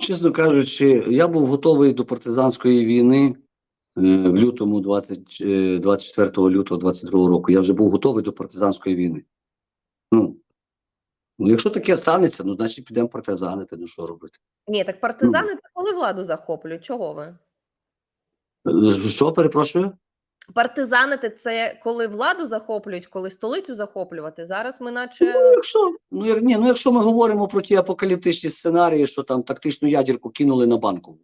Чесно кажучи, я був готовий до партизанської війни е, в лютому 20, е, 24 лютого 22 року. Я вже був готовий до партизанської війни. Ну, ну якщо таке станеться, ну значить підемо партизанити, ну що робити? Ні, так партизани це коли владу захоплюють. Чого ви? Е, Що перепрошую? Партизанити це коли владу захоплюють, коли столицю захоплювати. Зараз ми наче Ну, якщо, ну, як, ні, ну, якщо ми говоримо про ті апокаліптичні сценарії, що там тактичну ядерку кинули на банкову.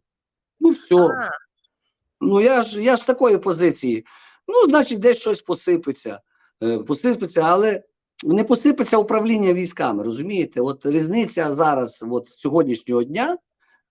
Ну, все. А, Ну я ж я ж з такої позиції. Ну, значить, десь щось посипеться. Е, посипеться, але не посипеться управління військами. Розумієте? От різниця зараз, от сьогоднішнього дня,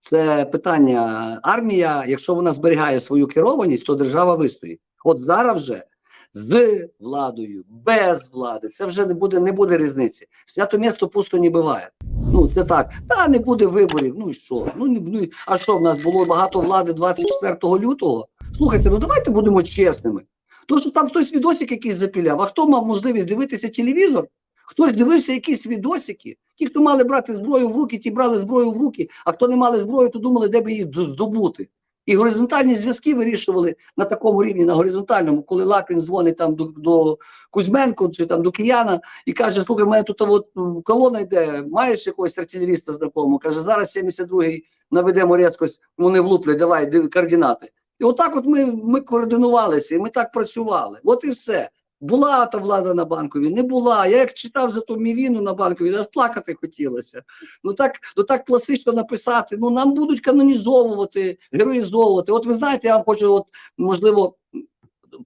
це питання армія. Якщо вона зберігає свою керованість, то держава вистоїть. От зараз вже з владою, без влади, це вже не буде, не буде різниці. Свято місто пусто не буває. Ну, це так. Та не буде виборів. Ну і що? Ну, не- ну а що в нас було багато влади 24 лютого? Слухайте, ну давайте будемо чесними. То, що там хтось відосик якийсь запіляв, а хто мав можливість дивитися телевізор? Хтось дивився якісь відосики. Ті, хто мали брати зброю в руки, ті брали зброю в руки, а хто не мали зброю, то думали, де би її здобути. І горизонтальні зв'язки вирішували на такому рівні, на горизонтальному, коли Лапін дзвонить там до, до Кузьменко чи там до Кияна і каже: слухай, в мене тут от колона йде, маєш якогось артилеріста знакомого? Каже, зараз 72-й наведемо різкость, вони влуплять, давай координати. І отак, от ми, ми координувалися, і ми так працювали. От і все. Була та влада на банковій, не була. Я як читав за ту мівіну на банковій, аж плакати хотілося. Ну так, ну так класично написати. Ну нам будуть канонізовувати, героїзовувати. От ви знаєте, я вам хочу, от можливо,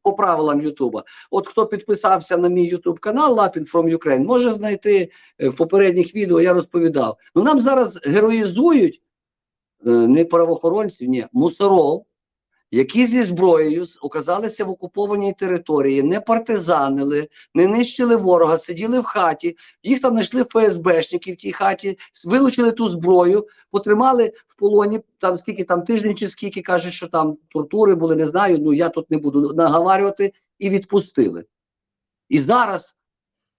по правилам Ютуба. От хто підписався на мій Ютуб канал Лапін from Ukraine, може знайти е, в попередніх відео. Я розповідав. Ну нам зараз героїзують е, не правоохоронців, ні, мусоров, які зі зброєю оказалися в окупованій території, не партизанили, не нищили ворога, сиділи в хаті. Їх там знайшли ФСБшники в тій хаті, вилучили ту зброю, потримали в полоні там скільки там тиждень чи скільки кажуть, що там тортури були, не знаю. Ну я тут не буду наговарювати і відпустили. І зараз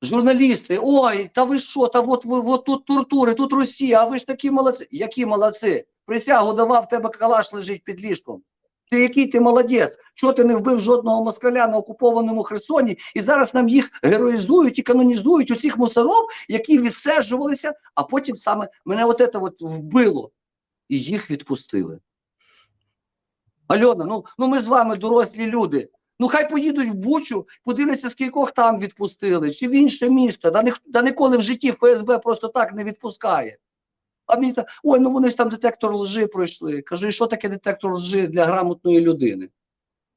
журналісти, ой, та ви що, та от ви от тут тортури, тут Росія, а ви ж такі молодці. Які молодці? Присягу давав, тебе калаш лежить під ліжком. Ти який ти молодець? Чого ти не вбив жодного москаля на окупованому Херсоні? І зараз нам їх героїзують і канонізують у цих мусоров, які відседжувалися, а потім саме мене от це от вбило. І їх відпустили. Альона, ну, ну ми з вами дорослі люди. Ну хай поїдуть в Бучу, подивляться, скількох там відпустили, чи в інше місто. Да, да ніколи в житті ФСБ просто так не відпускає. А мені так, ой, ну вони ж там детектор лжи пройшли. Кажу, і що таке детектор лжи для грамотної людини?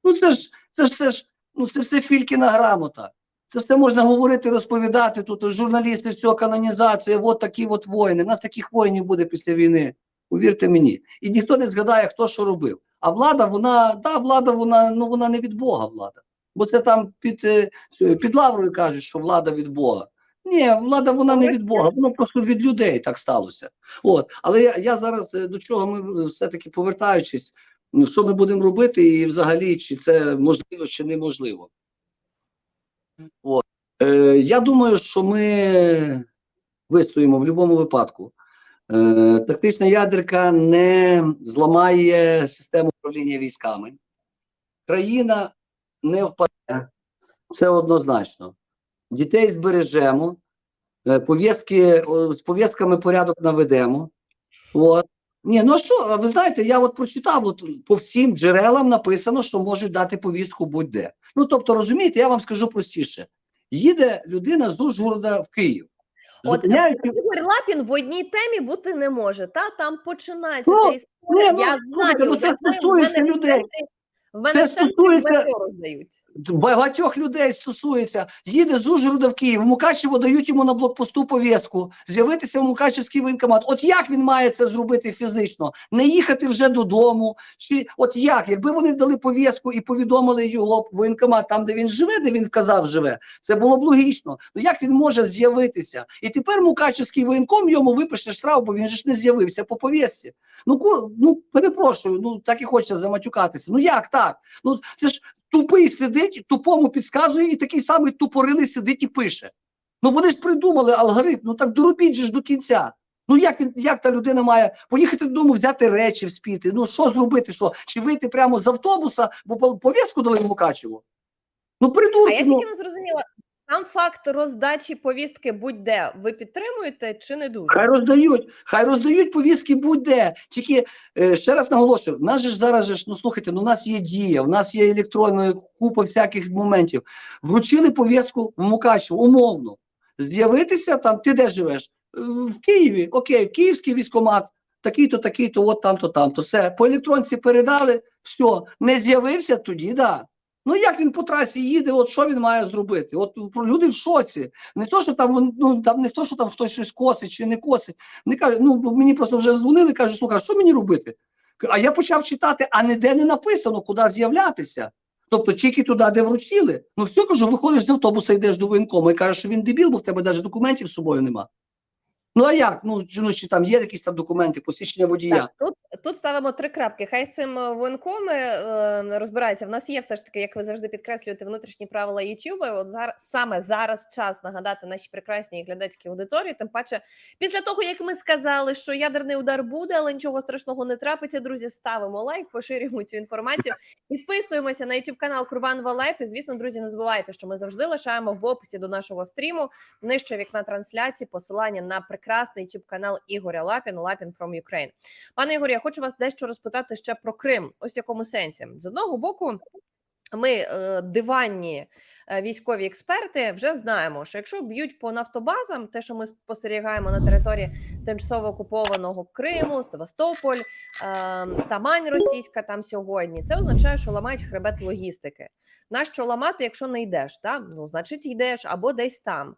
Ну це ж це ж все ж, ну це все фількіна грамота. Це все можна говорити, розповідати. Тут журналісти, все, канонізація, от такі от воїни. У нас таких воїнів буде після війни. Повірте мені. І ніхто не згадає, хто що робив. А влада, вона, да, влада, вона, ну вона не від Бога влада. Бо це там під, е, під лаврою кажуть, що влада від Бога. Ні, влада вона не від Бога, воно просто від людей так сталося. От, але я, я зараз е, до чого ми е, все-таки повертаючись, ну, що ми будемо робити, і взагалі, чи це можливо, чи неможливо. От. Е, я думаю, що ми вистоїмо в будь-якому випадку. Е, тактична ядерка не зламає систему управління військами. Країна не впаде. Це однозначно. Дітей збережемо, е, повістки, о, з повістками порядок наведемо. От. Ні, ну а що, ви знаєте, я от прочитав, от по всім джерелам написано, що можуть дати повістку будь-де. Ну, тобто, розумієте, я вам скажу простіше. Їде людина з Ужгорода в Київ. от Зупиняють Ігор Лапін в одній темі бути не може. Та там починається Ну, ця історія. ну, я слухайте, знаю, ну, це я знаю, в стосується мене людей. В мене Це стосується- роздають. Багатьох людей стосується. Їде з Ужгорода в Київ, в Мукачево дають йому на блокпосту повістку, з'явитися в Мукачевський воєнкомат. От як він має це зробити фізично? Не їхати вже додому? Чи от як? Якби вони дали повістку і повідомили його воєнкомат там, де він живе, де він вказав живе, це було б логічно. Ну як він може з'явитися? І тепер Мукачевський воєнком йому випише штраф, бо він же ж не з'явився по повістці. Ну, ну перепрошую, ну так і хочеться заматюкатися. Ну як так? Ну це ж тупий сидить, тупому підказує, і такий самий тупорилий сидить і пише. Ну вони ж придумали алгоритм, ну так доробіть же ж до кінця. Ну як як та людина має поїхати додому, взяти речі, вспіти? Ну що зробити? Що? Чи вийти прямо з автобуса, бо по- повістку дали йому качево? Ну А придурки, я ну. тільки не зрозуміла, сам факт роздачі повістки будь-де ви підтримуєте чи не дуже? Хай роздають, хай роздають повістки будь-де. Тільки е, ще раз наголошую, в нас же ж зараз же ж, ну слухайте, ну у нас є дія, у нас є електронна купа всяких моментів. Вручили повістку в Мукачево, умовно. З'явитися там, ти де живеш? Е, В Києві, окей, київський військомат, такий-то, такий-то, от там-то, там-то. Все, по електронці передали, все, не з'явився, тоді да. Ну як він по трасі їде, от що він має зробити? От люди в шоці. Не то, що там, ну, там не то, що там хтось щось косить чи не косить. Не кажуть, ну мені просто вже дзвонили, кажуть, слухай, що мені робити? А я почав читати, а ніде не написано, куди з'являтися. Тобто тільки туди, де вручили. Ну все кажу, виходиш з автобуса, йдеш до воєнкому і кажеш, що він дебіл, бо в тебе навіть документів з собою нема. Ну а як? Ну ну, чи там є якісь там документи, посвідчення водія? Так, тут, тут ставимо три крапки. Хай з цим е, воєнкоми е, розбираються. В нас є все ж таки, як ви завжди підкреслюєте, внутрішні правила YouTube. От зараз саме зараз час нагадати нашій прекрасній глядацькій аудиторії. Тим паче, після того як ми сказали, що ядерний удар буде, але нічого страшного не трапиться. Друзі, ставимо лайк, поширюємо цю інформацію. Підписуємося на YouTube канал Курбанова Лайф. І звісно, друзі, не забувайте, що ми завжди лишаємо в описі до нашого стріму нижче вікна трансляції посилання на прекрасний YouTube канал Ігоря Лапін Лапін from Ukraine. Пане Ігорі, я хочу вас дещо розпитати ще про Крим. Ось в якому сенсі з одного боку. Ми е, диванні е, військові експерти вже знаємо, що якщо б'ють по нафтобазам, те, що ми спостерігаємо на території тимчасово окупованого Криму, Севастополь, е, Тамань російська там сьогодні, це означає, що ламають хребет логістики. Нащо ламати, якщо не йдеш? Та? Ну, значить, йдеш або десь там.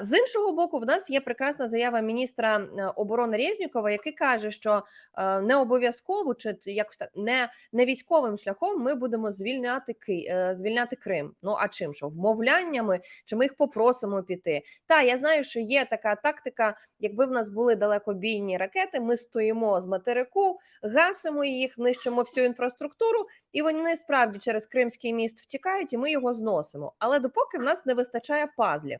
З іншого боку, в нас є прекрасна заява міністра е, оборони Резнікова, який каже, що е, не обов'язково чи якось так не, не військовим шляхом ми будемо звільняти Ки, е, звільняти Крим. Ну а чим що вмовляннями, чи ми їх попросимо піти? Та я знаю, що є така тактика. Якби в нас були далекобійні ракети, ми стоїмо з материку, гасимо їх, нищимо всю інфраструктуру, і вони справді через Кримський міст втікають, і ми його зносимо. Але допоки в нас не вистачає пазлів.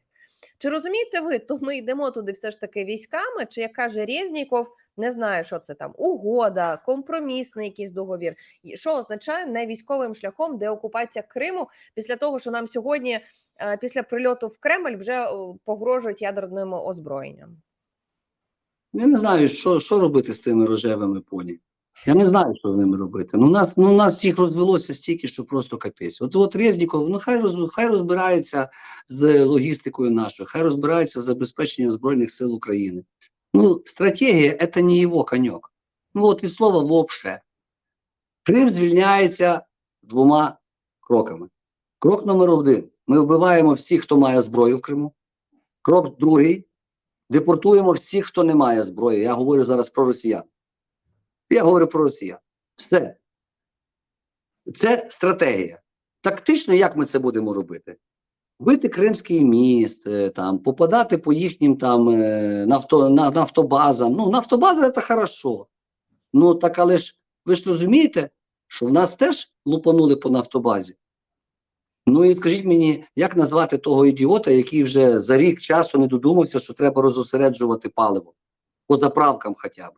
Чи розумієте ви, то ми йдемо туди все ж таки військами, чи як каже Резніков, не знаю, що це там, угода, компромісний якийсь договір. Що означає не військовим шляхом деокупація Криму після того, що нам сьогодні, е, після прильоту в Кремль, вже погрожують ядерним озброєнням? Я не знаю, що, що робити з тими рожевими поні. Я не знаю, що з ними робити. Ну, нас, ну, нас їх розвелося стільки, що просто капець. От, от Резніков, ну хай, роз, хай розбирається з логістикою нашою, хай розбирається з забезпеченням Збройних сил України. Ну, стратегія це не його коньок. Ну, от від слова вообще. Крим звільняється двома кроками. Крок номер один. Ми вбиваємо всіх, хто має зброю в Криму. Крок другий. Депортуємо всіх, хто не має зброї. Я говорю зараз про росіян. Я говорю про росіян. Все. Це стратегія. Тактично, як ми це будемо робити? Бити Кримський міст, е, там, попадати по їхнім там е, нафто, на, нафтобазам. Ну, нафтобаза це хорошо. Ну, так але ж ви ж розумієте, що в нас теж лупанули по нафтобазі. Ну і скажіть мені, як назвати того ідіота, який вже за рік часу не додумався, що треба розосереджувати паливо по заправкам хоча б.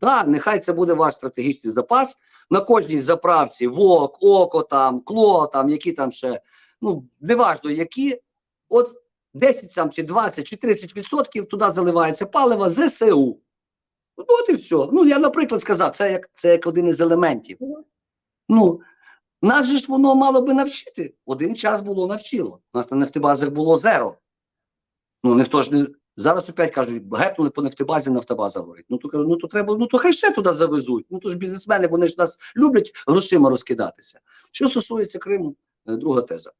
Так, нехай це буде ваш стратегічний запас. На кожній заправці ВОК, ОКО, там, КЛО, там, які там ще, ну, неважно які, от 10 там, чи 20 чи 30 відсотків туди заливається паливо ЗСУ. Ну, От і все. Ну, я, наприклад, сказав, це як, це як один із елементів. Ну, нас же ж воно мало би навчити. Один час було навчило. У нас на нефтебазах було зеро. Ну, ніхто ж не. Зараз опять кажуть, гепнули по нефтебазі, нафтобаза горить. Ну то кажу, ну то треба, ну то хай ще туди завезуть. Ну то ж бізнесмени, вони ж нас люблять грошима розкидатися. Що стосується Криму, е, друга теза.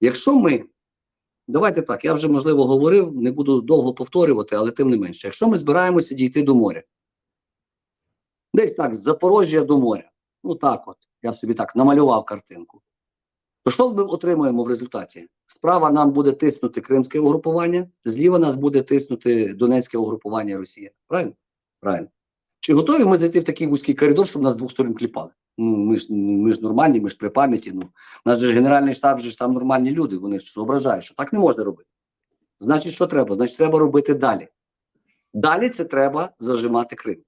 Якщо ми, давайте так, я вже можливо говорив, не буду довго повторювати, але тим не менше, якщо ми збираємося дійти до моря, десь так, з Запорожжя до моря, ну так от, я собі так намалював картинку. То що ми отримуємо в результаті? Справа нам буде тиснути кримське угрупування, зліва нас буде тиснути Донецьке угрупування Росія. Правильно? Правильно. Чи готові ми зайти в такий вузький коридор, щоб нас з двох сторон кліпали? Ну, ми ж, ми ж нормальні, ми ж при пам'яті. Ну, наш же генеральний штаб же ж там нормальні люди, вони ж зображають, що так не можна робити. Значить, що треба? Значить, треба робити далі. Далі це треба зажимати Крим.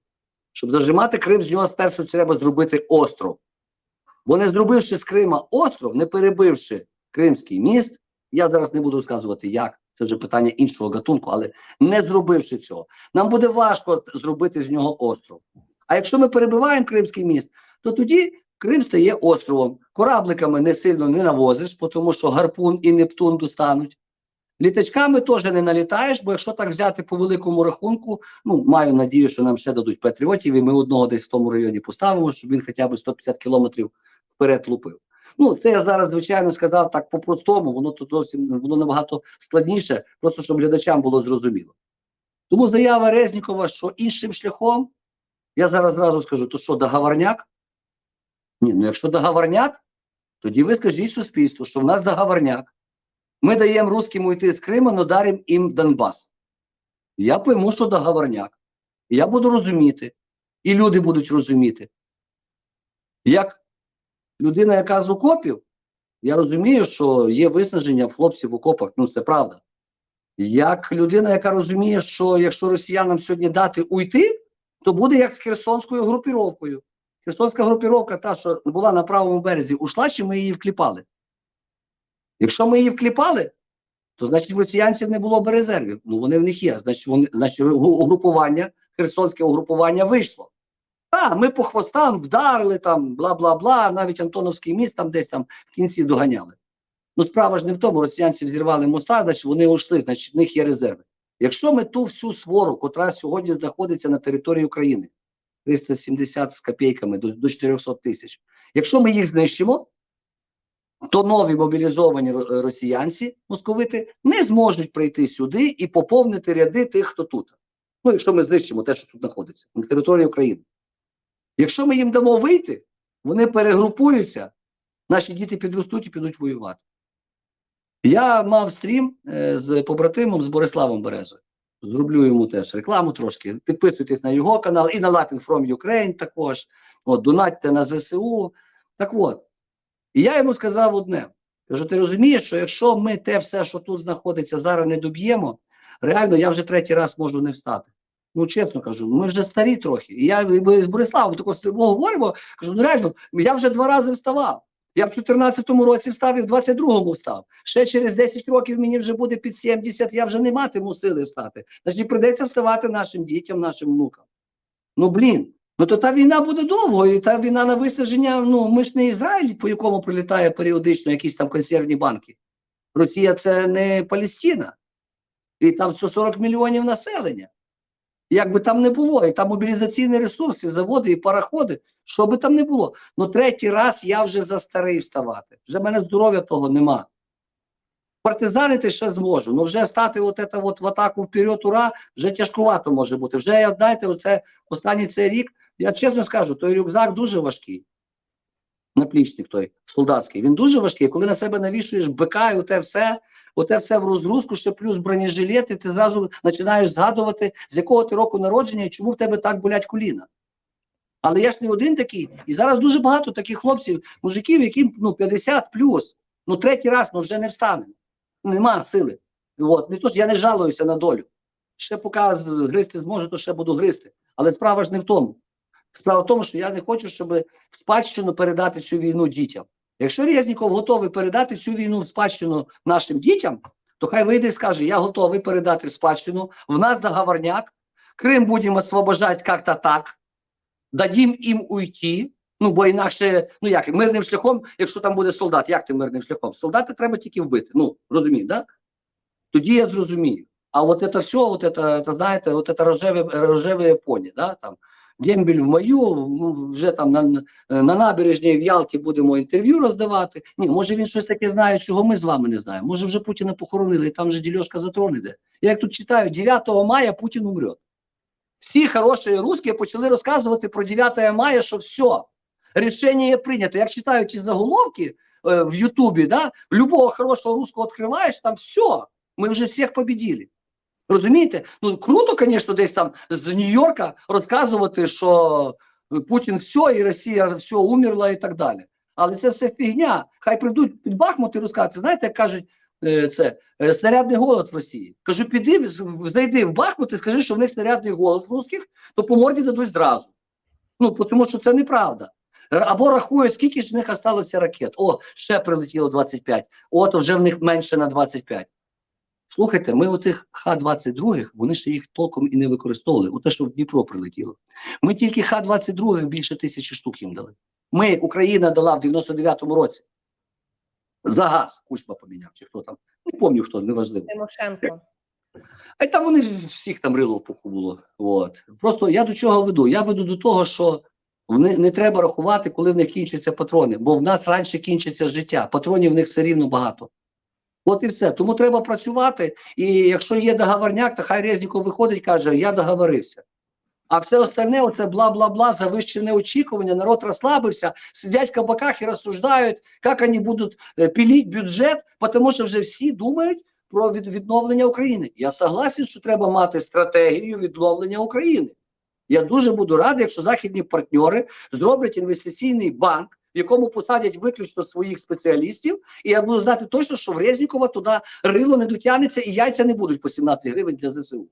Щоб зажимати Крим, з нього спершу треба зробити остров. Бо не зробивши з Крима остров, не перебивши Кримський міст, я зараз не буду розказувати, як, це вже питання іншого гатунку, але не зробивши цього, нам буде важко зробити з нього остров. А якщо ми перебиваємо Кримський міст, то тоді Крим стає островом. Корабликами не сильно не навозиш, тому що гарпун і Нептун достануть. Літачками теж не налітаєш, бо якщо так взяти по великому рахунку, ну маю надію, що нам ще дадуть патріотів, і ми одного десь в тому районі поставимо, щоб він хоча б 150 кілометрів вперед лупив. Ну, це я зараз, звичайно, сказав так по-простому, воно тут зовсім воно набагато складніше, просто щоб глядачам було зрозуміло. Тому заява Резнікова, що іншим шляхом, я зараз зразу скажу, то що, договорняк? Ні, ну якщо договорняк, тоді ви скажіть суспільству, що в нас договорняк. Ми даємо русским уйти з Криму, але даримо їм Донбас. Я пойму, що договорняк. Я буду розуміти, і люди будуть розуміти. Як людина, яка з окопів, я розумію, що є виснаження в хлопців в окопах, ну це правда. Як людина, яка розуміє, що якщо росіянам сьогодні дати уйти, то буде як з Херсонською групіровкою. Херсонська групіровка, та, що була на правому березі, ушла, чи ми її вкліпали? Якщо ми її вкліпали, то значить в росіянців не було б резервів. Ну вони в них є. Значить, вони, значить угрупування, херсонське угрупування вийшло. Так, ми по хвостам вдарили там, бла бла бла, навіть Антоновський міст там десь там в кінці доганяли. Ну, справа ж не в тому, росіянці зірвали моста, значить вони ушли, значить в них є резерви. Якщо ми ту всю свору, котра сьогодні знаходиться на території України, 370 з копійками до, до 400 тисяч, якщо ми їх знищимо, то нові мобілізовані росіянці, московити, не зможуть прийти сюди і поповнити ряди тих, хто тут. Ну, якщо ми знищимо те, що тут знаходиться, на території України. Якщо ми їм дамо вийти, вони перегрупуються, наші діти підростуть і підуть воювати. Я мав стрім е, з побратимом з Бориславом Березою. Зроблю йому теж рекламу трошки. Підписуйтесь на його канал і на Лапін from Ukraine також. От, донатьте на ЗСУ. Так от. І я йому сказав одне: кажу, ти розумієш, що якщо ми те все, що тут знаходиться, зараз не доб'ємо, реально я вже третій раз можу не встати. Ну, чесно кажу, ми вже старі трохи. І я з Бориславом тако стоїмо, говоримо, кажу, ну реально, я вже два рази вставав. Я в 14-му році встав і в 22-му встав. Ще через 10 років мені вже буде під 70, я вже не матиму сили встати. Значить, прийдеться вставати нашим дітям, нашим внукам. Ну, блін, ну то та війна буде довгою, і та війна на виснаження, ну ми ж не Ізраїль, по якому прилітає періодично якісь там консервні банки. Росія це не Палестина. І там 140 мільйонів населення. Як би там не було, і там мобілізаційні ресурси, заводи і параходи, що би там не було. Ну третій раз я вже застарий вставати. Вже в мене здоров'я того нема. Партизанити ще зможу. Ну вже стати от это от в атаку вперед, ура, вже тяжкувато може бути. Вже знаєте, оце останній цей рік, я чесно скажу, той рюкзак дуже важкий. Наплічник той солдатський. Він дуже важкий. Коли на себе навішуєш бика і оте все, оте все в розгрузку, ще плюс бронежилет, і ти зразу починаєш згадувати, з якого ти року народження і чому в тебе так болять коліна. Але я ж не один такий. І зараз дуже багато таких хлопців, мужиків, яким ну, 50 плюс, ну третій раз ну, вже не встанемо. Нема сили. От. Не то, що я не жалуюся на долю. Ще поки гризти зможу, то ще буду гризти. Але справа ж не в тому. Справа в тому, що я не хочу, щоб в спадщину передати цю війну дітям. Якщо Резніков готовий передати цю війну в спадщину нашим дітям, то хай вийде і скаже: Я готовий передати спадщину. В нас договорняк, Крим будемо освобождати як-то так, дадім їм уйти. Ну, бо інакше, ну як, мирним шляхом, якщо там буде солдат, як ти мирним шляхом? Солдати треба тільки вбити. Ну, розумієш, да? Тоді я зрозумію. А от це все, от це, знаєте, от це рожеве, рожеве поні, да, там, дембіль в мою, ну, вже там на, на набережній в Ялті будемо інтерв'ю роздавати. Ні, може він щось таке знає, чого ми з вами не знаємо. Може вже Путіна похоронили, і там вже дільошка за трон іде. Я як тут читаю, 9 мая Путін умре. Всі хороші русські почали розказувати про 9 мая, що все, рішення є прийнято. Як читаю ці заголовки е, в Ютубі, да, любого хорошого русского відкриваєш, там все, ми вже всіх победили. Розумієте? Ну круто, звісно, десь там з Нью-Йорка розказувати, що Путін все, і Росія все умерла і так далі. Але це все фігня. Хай прийдуть під Бахмут і розкажуть. Знаєте, як кажуть, е, це е, снарядний голод в Росії. Кажу, піди, зайди в Бахмут і скажи, що в них снарядний голод в русських, то по морді дадуть зразу. Ну, тому що це неправда. Або рахують, скільки ж в них осталося ракет. О, ще прилетіло 25. О, то вже в них менше на 25. Слухайте, ми отих Х-22, вони ще їх толком і не використовували. У те, що в Дніпро прилетіло. Ми тільки Х-22 більше тисячі штук їм дали. Ми, Україна дала в 99-му році. За газ Кучма поміняв, чи хто там. Не пам'ятаю хто, неважливо. Тимошенко. А й там вони всіх там рило в пуху було. От. Просто я до чого веду? Я веду до того, що вони, не треба рахувати, коли в них кінчаться патрони, бо в нас раніше кінчиться життя. Патронів в них все рівно багато. От і все. Тому треба працювати. І якщо є договорняк, то хай Резніков виходить каже, я договорився. А все остальне, оце бла-бла-бла, завищене очікування, народ розслабився, сидять в кабаках і розсуждають, як вони будуть е, піліть бюджет, тому що вже всі думають про відновлення України. Я согласен, що треба мати стратегію відновлення України. Я дуже буду радий, якщо західні партнери зроблять інвестиційний банк, в якому посадять виключно своїх спеціалістів, і я буду знати точно, що в Резнікова туди рило не дотягнеться і яйця не будуть по 17 гривень для ЗСУ.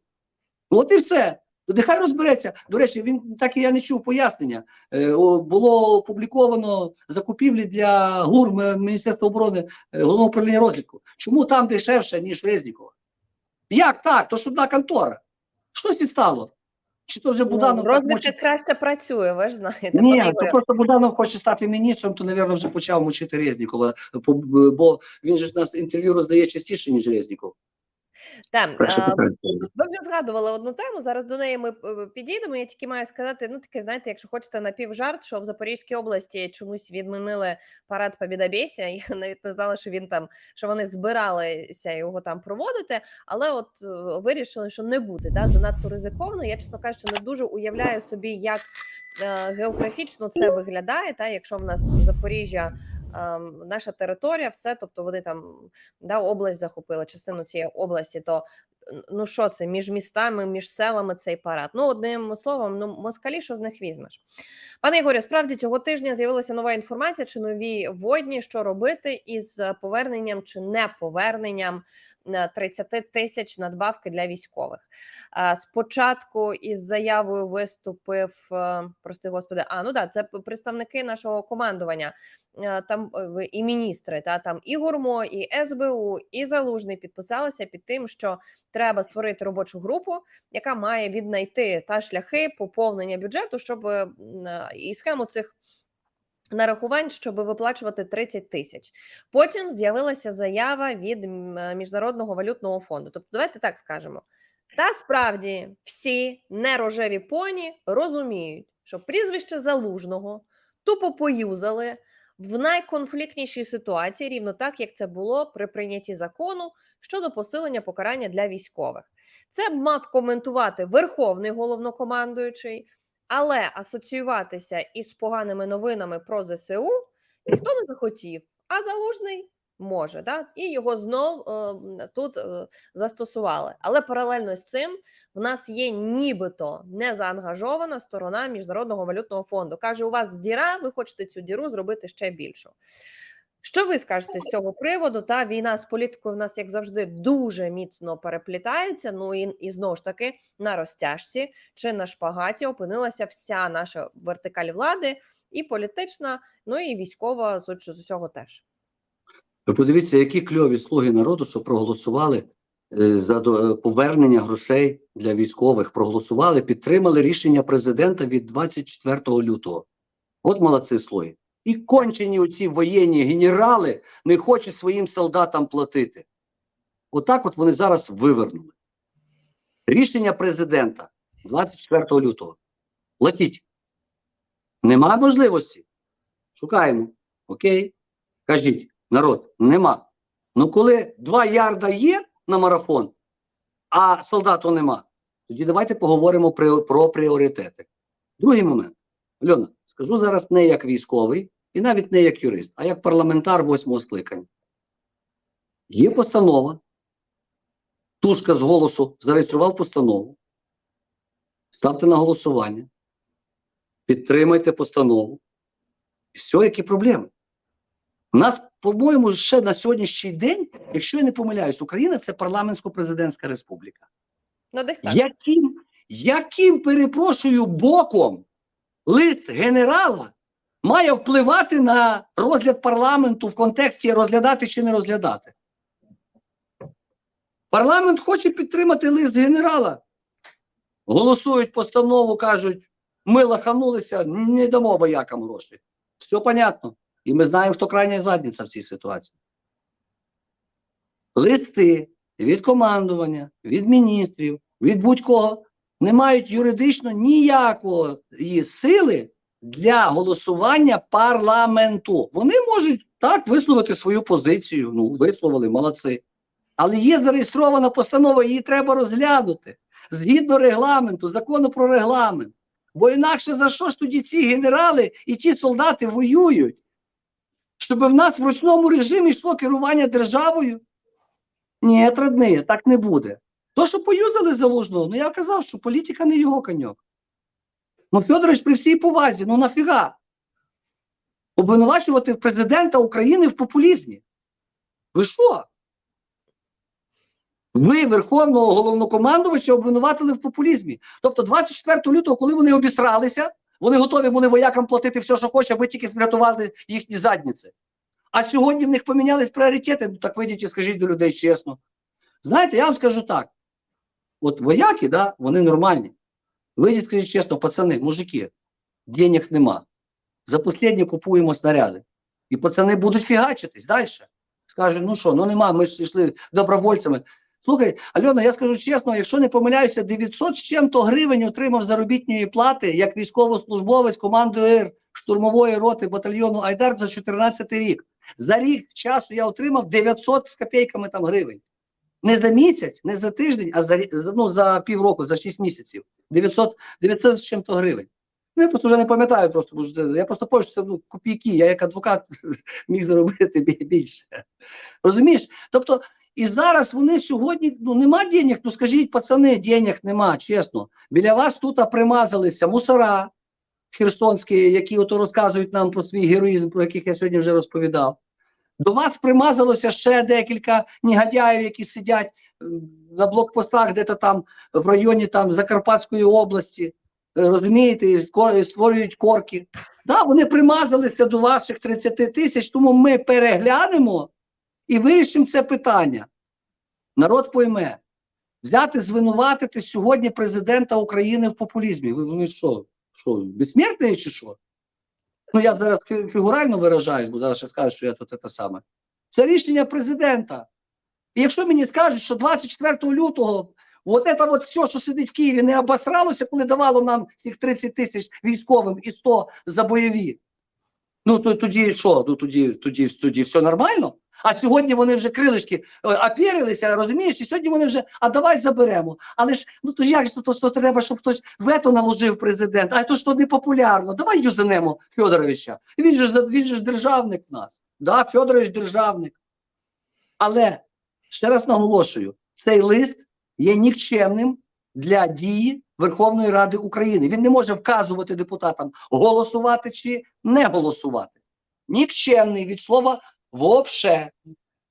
Ну, От і все. То нехай розбереться. До речі, він так і я не чув пояснення. Е, було опубліковано закупівлі для ГУР Міністерства оборони е, головного управління розвідку. Чому там дешевше, ніж Резнікова? Як так? То ж одна контора. Щось і стало. Чи то вже Буданов Ну, так хоче... краще працює, ви ж знаєте. Ні, то просто Буданов хоче стати міністром, то, навірно вже почав мучити Резнікова, бо він же ж нас інтерв'ю роздає частіше, ніж Резніков. Так. Ви вже згадували одну тему. Зараз до неї ми е, підійдемо. Я тільки маю сказати: ну таке, знаєте, якщо хочете напівжарт, що в Запорізькій області чомусь відмінили парад Побідобєсія. Я навіть не знала, що він там, що вони збиралися його там проводити, але от е, вирішили, що не буде. Да, занадто ризиковано. Я чесно кажучи, не дуже уявляю собі, як е, географічно це виглядає. Та якщо в нас Запоріжжя. Ем, Наша територія, все, тобто вони там да, область захопили, частину цієї області, то ну що це між містами, між селами цей парад. Ну, одним словом, ну москалі, що з них візьмеш. Пане Ігорю, справді цього тижня з'явилася нова інформація, чи нові водні, що робити із поверненням чи неповерненням е, 30 тисяч надбавки для військових. Спочатку із заявою виступив, е, прости господи, а ну да, це представники нашого командування. Е, Там е, і міністри, та там і Гурмо, і СБУ, і Залужний підписалися під тим, що треба створити робочу групу, яка має віднайти та шляхи поповнення бюджету, щоб і схему цих. Нарахувань, щоб виплачувати 30 тисяч. Потім з'явилася заява від Міжнародного валютного фонду. Тобто, давайте так скажемо. Та справді всі нерожеві поні розуміють, що прізвище залужного тупо поюзали в найконфліктнішій ситуації, рівно так як це було при прийнятті закону щодо посилення покарання для військових. Це мав коментувати верховний головнокомандуючий, але асоціюватися із поганими новинами про ЗСУ ніхто не захотів, а залужний може. Да? І його знов е, тут е, застосували. Але паралельно з цим в нас є нібито незаангажована сторона Міжнародного валютного фонду. Каже, у вас діра, ви хочете цю діру зробити ще більшу. Що ви скажете з цього приводу? Та війна з політикою в нас, як завжди, дуже міцно переплітається. Ну і, і знову ж таки на розтяжці чи на шпагаті опинилася вся наша вертикаль влади, і політична, ну і військова з з усього теж. Ви подивіться, які кльові слуги народу, що проголосували е, за е, повернення грошей для військових, проголосували, підтримали рішення президента від 24 лютого. От молодці слуги. І кончені оці воєнні генерали не хочуть своїм солдатам платити. Отак от вони зараз вивернули. Рішення президента 24 лютого. Платіть. Нема можливості. Шукаємо. Окей. Кажіть, народ, нема. Ну, коли два ярда є на марафон, а солдату нема, тоді давайте поговоримо при, про пріоритети. Другий момент. Альона, скажу зараз не як військовий і навіть не як юрист, а як парламентар восьмого скликання. Є постанова. Тушка з голосу зареєстрував постанову. Ставте на голосування. Підтримайте постанову. І все, які проблеми. У нас, по-моєму, ще на сьогоднішній день, якщо я не помиляюсь, Україна це парламентсько-президентська республіка. Ну, десь так. Яким, яким, перепрошую, боком лист генерала має впливати на розгляд парламенту в контексті розглядати чи не розглядати? Парламент хоче підтримати лист генерала. Голосують постанову, кажуть, ми лаханулися, не дамо воякам гроші. Все понятно. І ми знаємо, хто крайня задниця в цій ситуації. Листи від командування, від міністрів, від будь-кого не мають юридично ніякої сили для голосування парламенту. Вони можуть так висловити свою позицію. Ну, висловили, молодці. Але є зареєстрована постанова, її треба розглянути згідно регламенту, закону про регламент. Бо інакше за що ж тоді ці генерали і ті солдати воюють? Щоб в нас в ручному режимі йшло керування державою? Ні, родні, так не буде. То, що поюзали залужного, ну я казав, що політика не його коньок. Ну, Федорович, при всій повазі, ну нафіга? Обвинувачувати президента України в популізмі. Ви що? Ви Верховного головнокомандувача обвинуватили в популізмі. Тобто 24 лютого, коли вони обісралися, вони готові були воякам платити все, що хоче, аби тільки врятували їхні задніці. А сьогодні в них помінялись пріоритети. Ну так вийдіть і скажіть до людей чесно. Знаєте, я вам скажу так: от вояки, да, вони нормальні. Вийдіть, скажіть чесно, пацани, мужики, денег нема. За останнє купуємо снаряди. І пацани будуть фігачитись далі. Скажуть, ну що, ну нема, ми ж йшли добровольцями. Слухай, Альона, я скажу чесно, якщо не помиляюся, 900 з чим-то гривень отримав заробітної плати як військовослужбовець командуєр штурмової роти батальйону Айдар за 14 рік. За рік часу я отримав 900 з копійками там гривень. Не за місяць, не за тиждень, а за, ну, за півроку, за 6 місяців. 900, 900 з чим-то гривень. Ну, я просто вже не пам'ятаю, просто, бо ж я просто пам'ятаю, це ну, копійки. Я як адвокат міг заробити більше. Розумієш? Тобто, і зараз вони сьогодні, ну нема денег, ну скажіть, пацани, денег нема, чесно. Біля вас тут примазалися мусора херсонські, які ото розказують нам про свій героїзм, про яких я сьогодні вже розповідав. До вас примазалося ще декілька негодяїв, які сидять на блокпостах, де-то там в районі там Закарпатської області, е, розумієте, і створюють корки. Да, вони примазалися до ваших 30 тисяч, тому ми переглянемо і вирішимо це питання. Народ пойме. Взяти, звинуватити сьогодні президента України в популізмі. Ви, ви що, що, безсмертний чи що? Ну, я зараз фігурально виражаюсь, бо зараз ще скажу, що я тут те саме. Це рішення президента. І якщо мені скажуть, що 24 лютого от це от все, що сидить в Києві, не обосралося, коли давало нам цих 30 тисяч військовим і 100 за бойові. Ну то тоді що? Ну тоді, тоді, тоді все нормально. А сьогодні вони вже крилишки е, опірилися, розумієш? І сьогодні вони вже, а давай заберемо. Але ж ну то як ж то, то, треба, щоб хтось вето наложив президент, а то ж то не популярно. Давай юзанемо Федоровича. Він же ж він же ж державник в нас. Да, Федорович державник. Але ще раз наголошую: цей лист є нікчемним для дії Верховної Ради України. Він не може вказувати депутатам голосувати чи не голосувати. Нікчемний від слова вообще.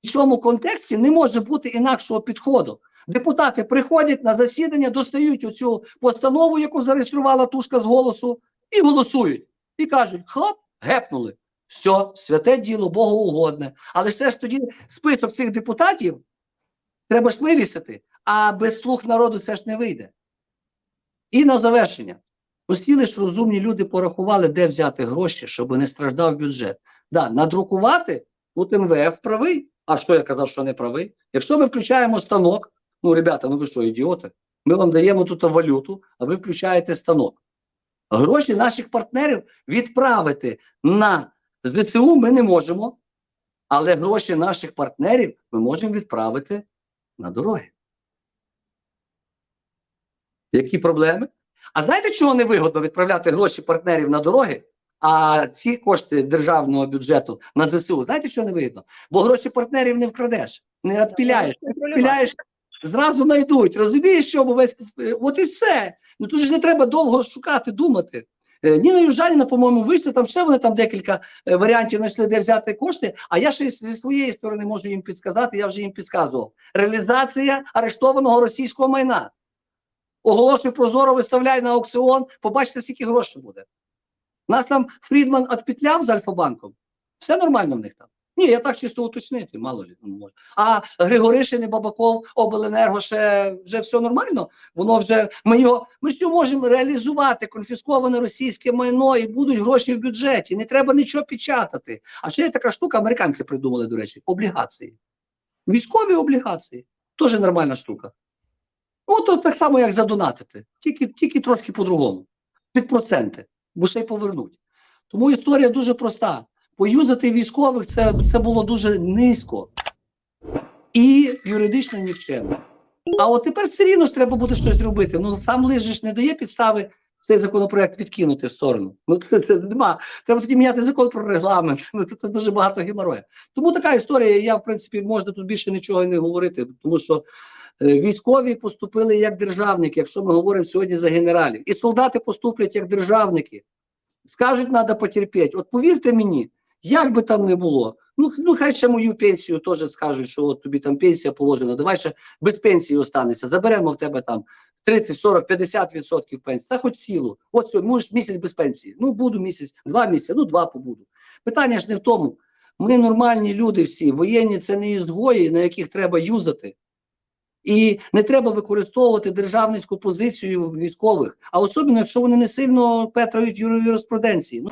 В цьому контексті не може бути інакшого підходу. Депутати приходять на засідання, достають оцю постанову, яку зареєструвала тушка з голосу, і голосують. І кажуть: хлоп, гепнули. Все, святе діло, богоугодне. Але ж це ж тоді список цих депутатів треба ж вивісити, а без слух народу це ж не вийде. І на завершення. Посіли ж розумні люди порахували, де взяти гроші, щоб не страждав бюджет. Да, надрукувати, тут МВФ правий. А що я казав, що не правий? Якщо ми включаємо станок, ну, ребята, ну ви що, ідіоти? Ми вам даємо тут валюту, а ви включаєте станок. Гроші наших партнерів відправити на ЗСУ ми не можемо, але гроші наших партнерів ми можемо відправити на дороги. Які проблеми? А знаєте, чого не вигодно відправляти гроші партнерів на дороги, а ці кошти державного бюджету на ЗСУ? Знаєте, чого не вигідно? Бо гроші партнерів не вкрадеш, не відпіляєш. Контролювати. Піляєш, зразу знайдуть. Розумієш, що бо весь от і все. Ну тут ж не треба довго шукати, думати. Е, Ніна Южаніна, по-моєму, вийшла, там ще вони там декілька е, варіантів знайшли, де взяти кошти. А я ще зі своєї сторони можу їм підсказати, я вже їм підказував. Реалізація арештованого російського майна. Оголошую прозоро, виставляй на аукціон, побачите, скільки грошей буде. Нас там Фрідман відпетляв з Альфа-банком. Все нормально в них там. Ні, я так чисто уточнити, мало лі. ну, може. А Григоришин і Бабаков, Обленерго, ще вже все нормально. Воно вже ми його ми що можемо реалізувати конфісковане російське майно і будуть гроші в бюджеті. Не треба нічого печатати. А ще є така штука, американці придумали, до речі, облігації. Військові облігації. Теж нормальна штука. Ну, то так само, як задонатити, тільки, тільки трошки по-другому. Під проценти, бо ще й повернуть. Тому історія дуже проста. Поюзати військових це, це було дуже низько і юридично нікчемно. А от тепер все рівно ж треба буде щось робити. Ну сам лижиш не дає підстави цей законопроект відкинути в сторону. Ну це, це нема. Треба тоді міняти закон про регламент. Ну це, це дуже багато геморою. Тому така історія. Я в принципі можна тут більше нічого і не говорити, тому що. Е, Військові поступили як державники, якщо ми говоримо сьогодні за генералів, і солдати поступлять як державники. Скажуть, треба потерпіти. От повірте мені, як би там не було, ну, ну хай ще мою пенсію теж скажуть, що от тобі там пенсія положена, давай ще без пенсії останешся, заберемо в тебе там 30, 40, 50 відсотків пенсії, та хоч цілу. От сьогодні, можеш місяць без пенсії. Ну, буду місяць, два місяці, ну два побуду. Питання ж не в тому. Ми нормальні люди всі, воєнні це не ізгої, на яких треба юзати. І не треба використовувати державницьку позицію військових, а особливо, якщо вони не сильно петрають юр- юриспруденції. Ну,